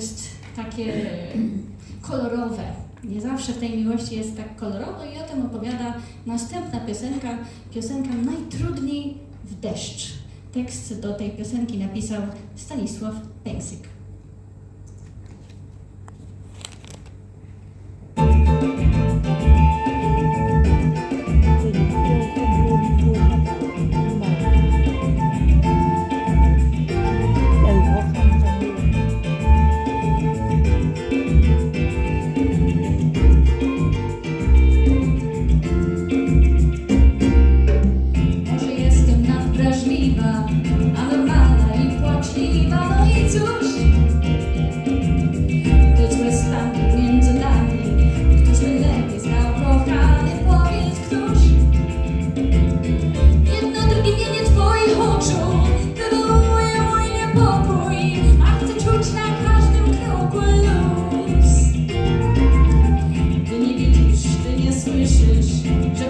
jest takie kolorowe. Nie zawsze w tej miłości jest tak kolorowo i o tym opowiada następna piosenka, piosenka Najtrudniej w deszcz. Tekst do tej piosenki napisał Stanisław Pęsyk. No i cóż, to złe stan między nami. Któż by lepiej znał, kochany, powiedz któż? Jedno drgnienie twoich oczu wywołuje mój niepokój, a chcę czuć na każdym kroku luz. Ty nie widzisz, ty nie słyszysz, że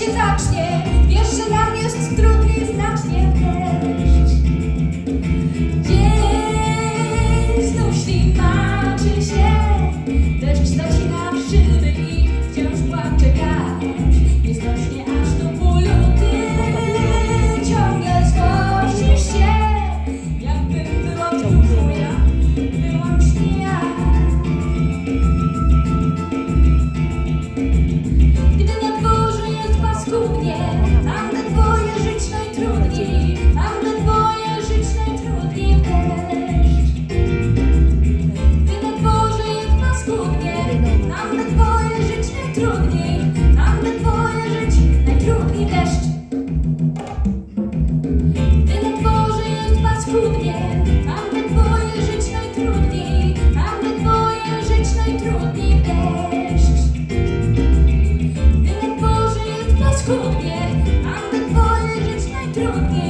się zacznie. trudnie, a tak wolę, lecz najtrudniej.